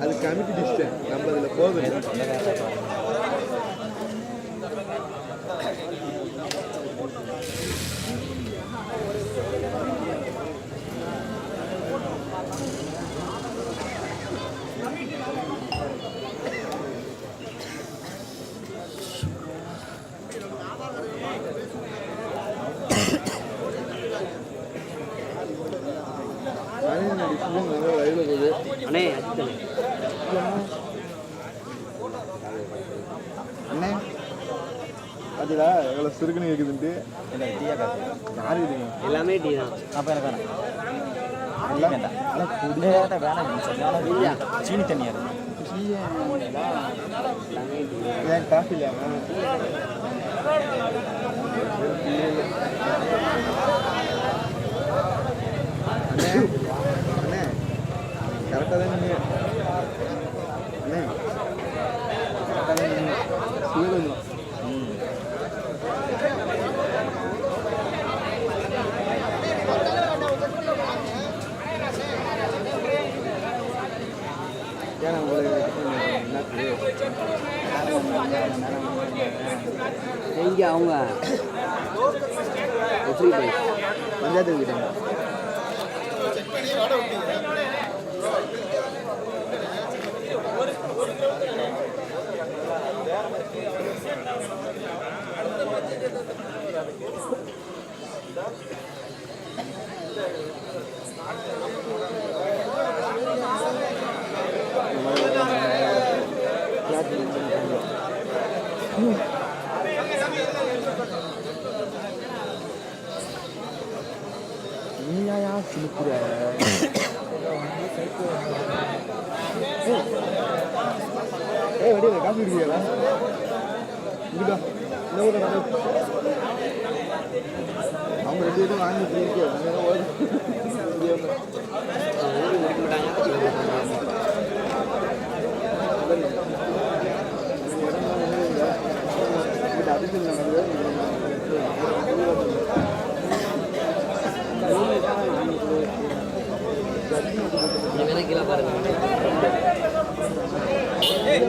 அது கமிட்டி டிஸ்டன் நம்ம அதில் போகணும். பார்த்தீங்களா எவ்வளோ சுருக்குன்னு இருக்குதுன்ட்டு யாரு இதுங்க எல்லாமே டீ தான். அப்போ எனக்கு வேணாம். சீனி தண்ணியாக இருக்கு ஏன் காஃபி அண்ணே கரெக்டாக தான் நீங்கள் அண்ணே கரெக்டாக தான் நீங்கள் சுகர் வந்துடும் ஏன்னா உங்களுக்கு இங்கே அவங்க எப்படி பஞ்சாயத்து கிட்டே வடிவ காஃபி குடிக்கிறா இருக்கா இந்த ஊரில் அவங்க ரெண்டு பேரும் வாங்கி போயிருக்கு அங்கே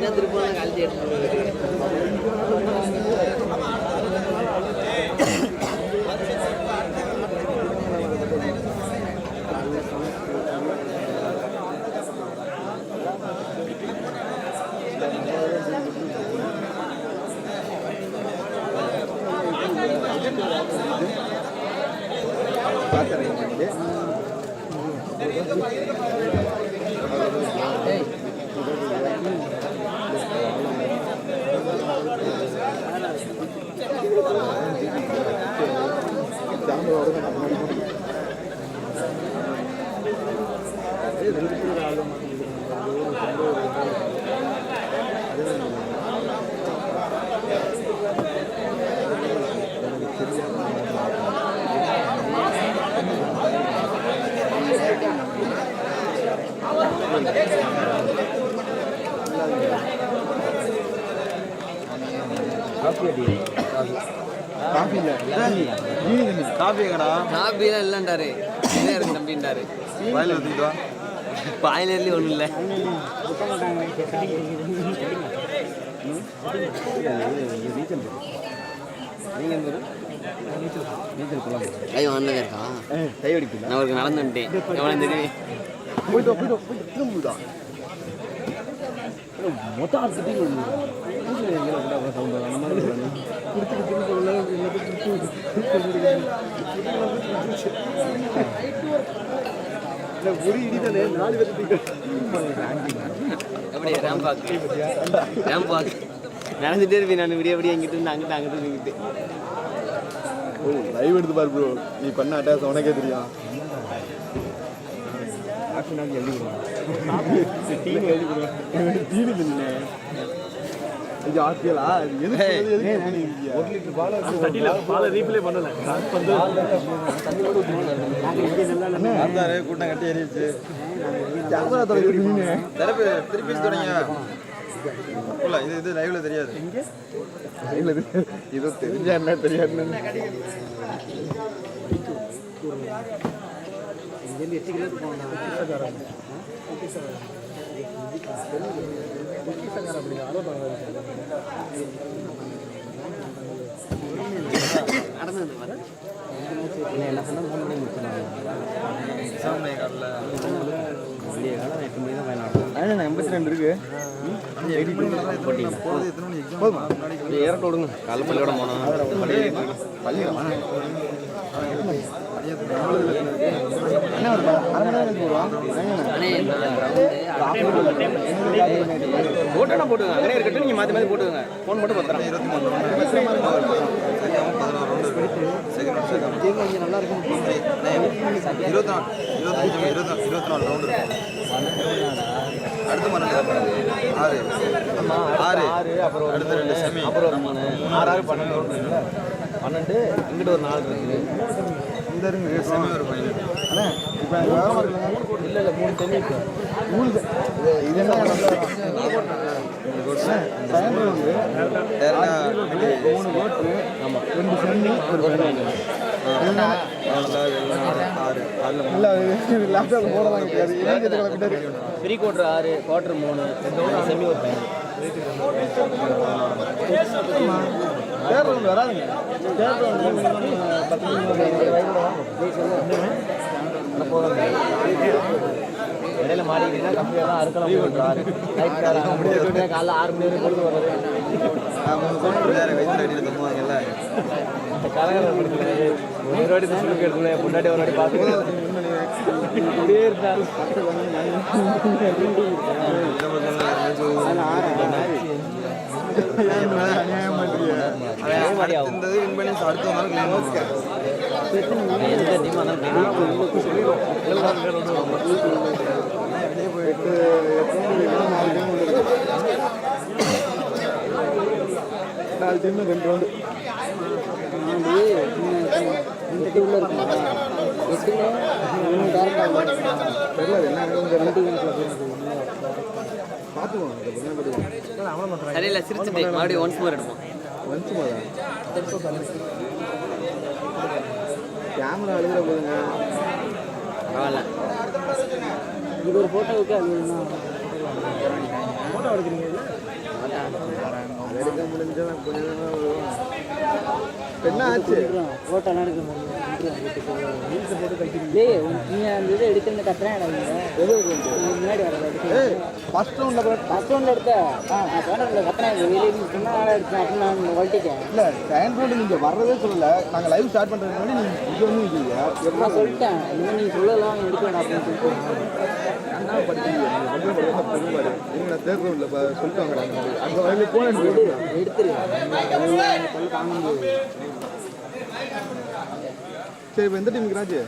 என்ன திருப்பி கழிச்சு எடுத்துட்டு பார்த்துறேன் சாம்பலோட நம்ம ரெண்டு பேர் ஆக காஃபி அடி காஃபி இல்லை ஜீனி தண்ணி காஃபி எங்கடா? காப்பிலாம் இல்லைன்றாரு. என்ன இருக்கு தம்பின்றாரு? வாயில் ஊற்றிட்டு வா. பாயிலர்லேயும் ஒன்றும் இல்லை. ஐயோ இருக்கா கை அடிக்கல நான் அவருக்கு நடந்துட்டேன் எவ்வளோ தெரியும் மொத்தம் ஒரு இடிதானே நாலு பாக்கு நடந்துட்டே இருப்பேன் நான். விடிய விடிய இங்கிட்டு இருந்து அங்கிட்டு அங்கிட்டு இங்கிட்டு. லைவ் எடுத்து பாரு ப்ரோ நீ பண்ண அட்டாஸ் உனக்கே தெரியும். டீம் எழுதி கொடுவேன் டீம் இல்லை இது ஆர்பிஎலா இது எதுக்கு இது எதுக்கு பண்ணீங்க? ஒரு லிட்டர் பால் பாலை ரீப்ளே பண்ணல. கூட்டம் கட்டி எரியுச்சு கேமரா தொலைக்கிறது நீனு. திருப்பி திருப்பி தொடங்க இது இது லைவ்ல தெரியாது. இல்ல, இது- இது தெரிஞ்சா என்ன தெரியாது எட்டு வந்து பாரு என்ன சொன்னா மூணு மணி முடிச்சிடலாம் சாமி காலில் வெளியே காலம் எட்டு மணி தான் பயணம் அண்ணா எண்பத்தி ரெண்டு இருக்கு முன்னாடி இறக்க விடுங்க கால பள்ளியோட போனோம் பள்ளியிடமா என்ன ஒரு அரை மணி நேரம் போடுவான் போட்டோனா போட்டுங்க அங்கே இருக்கட்டும் நீங்கள் மாற்றி மாற்றி போட்டுங்க ஃபோன் மட்டும் பத்திரம் இருபத்தி மூணு ரவுண்டு சரியாகவும் பதினோரு ரவுண்டு செகண்ட் நல்லா இருக்கும் இருபத்தி நாலு இருபத்தஞ்சு இருபத்தி இருபத்தி நாலு ரவுண்டு அடுத்த மரம் ஆறு ஆறு அப்புறம் அடுத்த ரெண்டு செமி அப்புறம் ஒரு மூணு ஆறு ஆறு பன்னெண்டு round பன்னெண்டு இங்கிட்ட ஒரு நாலு இருக்குது. இந்த இருங்க அண்ணா இப்போ எனக்கு விவரமா இருக்குல்ல இல்லை இல்லை மூணு இருக்கு. மூணு இது என்ன மூணு கோட்டு ஆமாம் ரெண்டு செம்மி ஒரு பயணம் ஆறு அதில் இல்லை அது லேப்டாப்பில் போடலாம் கிடையாது இளைஞர் கிளம்பிட்டாரு ப்ரீ குவார்டர் ஆறு குவார்டர் மூணு செமி ஒரு பையன் தேர்தல் வராதுங்க. தேர்தல் இடையில மாறிக்கிட்டா கம்மியாக தான் அறுக்கலாம் நைட் காலைல ஆறு மணி வரைக்கும் பொழுது வர்றது ஒரு வாட்டி ஒரு வாட்டி பார்த்து இப்படியே அடுத்த நாலு டீம் ரெண்டு ரவுண்டு தெரியல பார்த்துக்குவோம் சரியில்லை சிரிச்சுட்டு மறுபடியும் ஒன்ஸ் மோர் எடுப்போம். வந்து போதா கேமரா அழுகிற போதுங்க பரவாயில்ல. இது ஒரு ஃபோட்டோவுக்கு அது அதை எடுக்க முடிஞ்சா கொஞ்சம் என்ன ஆச்சு? ஃபோட்டோலாம் எடுக்க முடியும் டேய் நீங்கள் அந்த இது எடுக்கிறது இருக்கு? முன்னாடி வரல ஏய் ஃபர்ஸ்ட் ரவுண்டில் ஃபஸ்ட் ஒன்றில் எடுத்த? நான் சொன்னேன் கத்துறேன். வெளியே சொன்ன ஆளாக எடுத்தேன் அப்படின்னு நான் வளர்த்திட்டேன் இல்லை செகண்ட் ரவுண்டு நீங்கள் வர்றதே சொல்லல. நாங்கள் லைவ் ஸ்டார்ட் பண்ணுறதுக்கு முன்னாடி நீங்கள் இது வந்து நிற்கிறீங்க நான் சொல்லிட்டேன். இனிமேல் நீங்கள் சொல்லலாம் எடுக்க வேண்டாம் அப்படின்னு சொல்லிட்டு என்ன படிக்கிறீங்க நீங்கள் வந்து சொல்லிட்டு அந்த வயலில் போனேன். சரி இப்போ எந்த டீமுக்கு ராஜு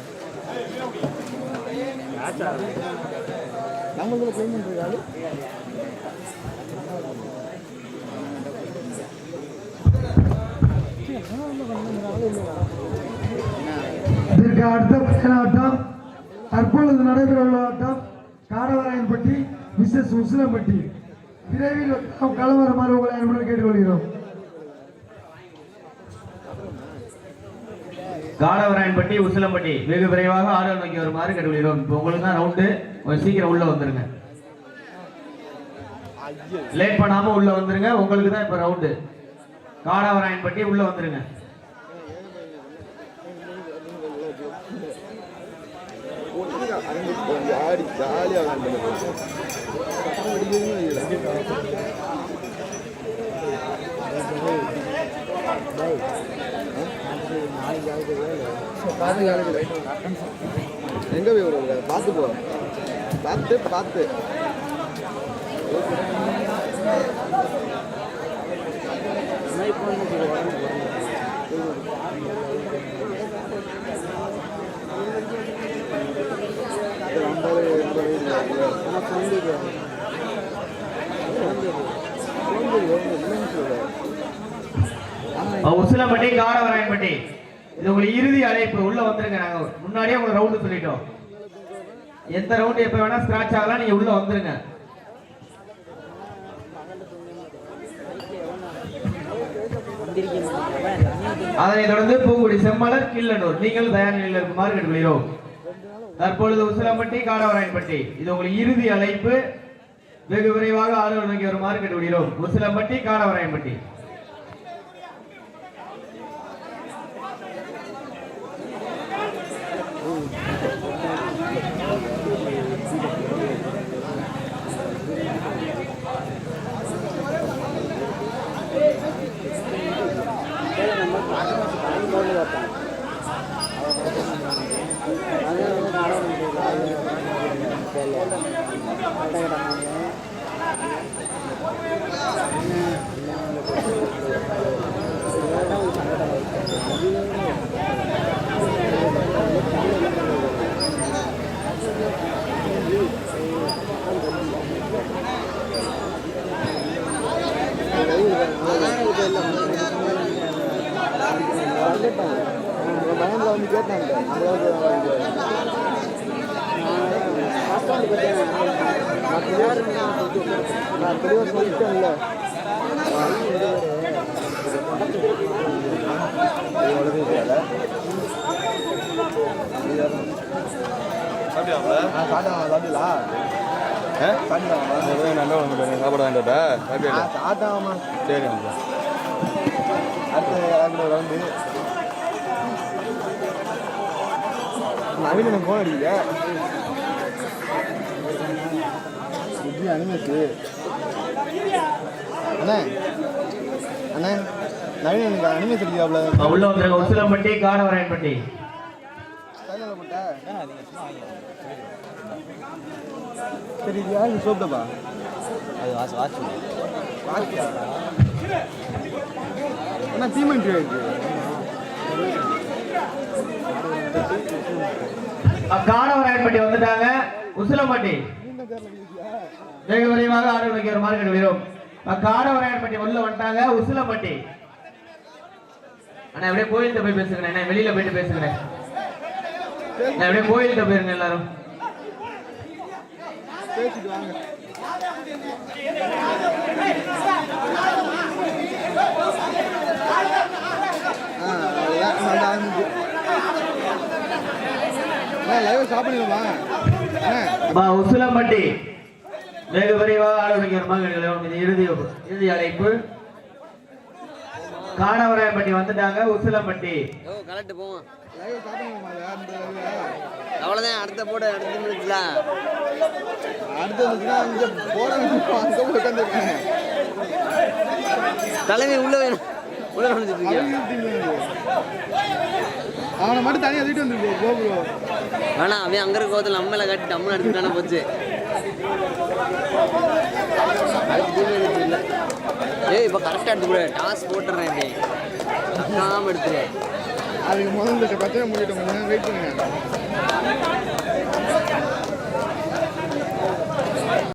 நம்மளுக்கு இதில் க்ளைம் பண்ணுறது இதற்கு அடுத்த பயனாட்டம் தற்பொழுது நடைபெறவுள்ள ஆட்டம் காடவராயன்பட்டி மிஸ்ஸஸ் உசிலம்பட்டி விரைவில் நாம் உங்களை அன்புடன் கேட்டுக்கொள்கிறோம். காடவராயன்பட்டி உசிலம்பட்டி வெகு விரைவாக ஆடல் நோக்கி வருமாறு கேட்டுக்கொள்கிறோம். இப்போ உங்களுக்கு தான் ரவுண்டு கொஞ்சம் சீக்கிரம் உள்ள வந்துருங்க. லேட் பண்ணாம உள்ள வந்துருங்க. உங்களுக்கு தான் இப்போ ரவுண்டு காடவராயன்பட்டி உள்ள வந்துருங்க அங்கே கொஞ்சம் ஆடி ஜாலியாக விளாண்டு எங்க போய் வருவாங்க பார்த்து போ. பார்த்து பார்த்து. இப்போ மாதிரி போகணும் உடம்பு போகணும் வந்தாலே ஆனால் சோம்பேறி உசிலம்பட்டி இது உங்களுக்கு இறுதி அழைப்பு. உள்ள வந்துருங்க நாங்க. முன்னாடியே உங்களுக்கு ரவுண்டு சொல்லிட்டோம். எந்த ரவுண்டு எப்ப வேணா ஸ்கிராச் ஆகலாம். நீங்க உள்ள வந்துருங்க. வந்திருக்க அதனைத் தொடர்ந்து பூங்குடி செம்மலர் கிள்ளனூர். நீங்கள் தயார் நிலையில் இருக்குமாறு கேட்டுக்கொள்கிறோம். தற்பொழுது உசிலம்பட்டி காடவராயன்பட்டி இது உங்கள் இறுதி அழைப்பு. வெகு விரைவாக ஆளுநர் நோக்கி வருமாறு கேட்டுவிடுகிறோம் உசிலம்பட்டி காடவராயன்பட்டி பயனில் வந்து கேட்டாங்க அந்த அளவுக்கு நான் தெளிவாக நான் தெளிவாக சொல்லிட்டேன்ல சாப்பிட்டியாப்ல சாப்பிட வேண்டாட்டா சாப்பிட்டியா சாப்பிட்டாங்கம்மா சரி அடுத்த யாருக்கு வந்து அடிக்கல அனிமேஷு அண்ணே அண்ணே நவீன் எனக்கு அனிமேஷ் அடிக்காப்ல உள்ள வந்துருங்க உசிலம்பட்டி காடவராயன்பட்டி. சரி இது யாருக்கு சோப்டப்பா? அது வாட்ச் வாட்ச். பாக்கியா அண்ணா தீமன் இருக்கு காடவராயன்பட்டி வந்துட்டாங்க உசிலம்பட்டி. வெகு விரைவாக ஆளுநர் நோக்கி வருமாறு கேட்டுக்கொள்கிறோம் காடவராயன்பட்டி உள்ள வந்துட்டாங்க உசிலப்பட்டி அண்ணா அப்படியே கோயில்கிட்ட போய் பேசுகிறேன் நான் வெளியில போயிட்டு பேசுகிறேன் நான் அப்படியே கோயில்கிட்ட போயிருங்க எல்லாரும் ஆ உசிலம்பட்டி வெகு விரைவாக ஆளுநர் கேட்டுக்கொள்கிறோம் இது இறுதி இறுதி அழைப்பு. காடவராயன்பட்டி வந்துட்டாங்க உசிலம்பட்டி. அவ்வளோதான் அடுத்த போட அடுத்த முடிச்சுல தலைமை உள்ள வேணும் உள்ள அவனை மட்டும் தனியாக தூக்கிட்டு வந்துருக்கு கோபுரோ வேணாம் அவன் அங்க இருக்க கோவத்தில் நம்ம மேல கட்டி டம்னு எடுத்துட்டானே போச்சு. ஏய் இப்போ கரெக்டாக எடுத்து டாஸ் போட்டுறேன் இப்படி தக்காமல் எடுத்துருவேன் அதுக்கு முதல்ல பிரச்சனை முடியட்டும் கொஞ்சம் வெயிட் பண்ணுங்க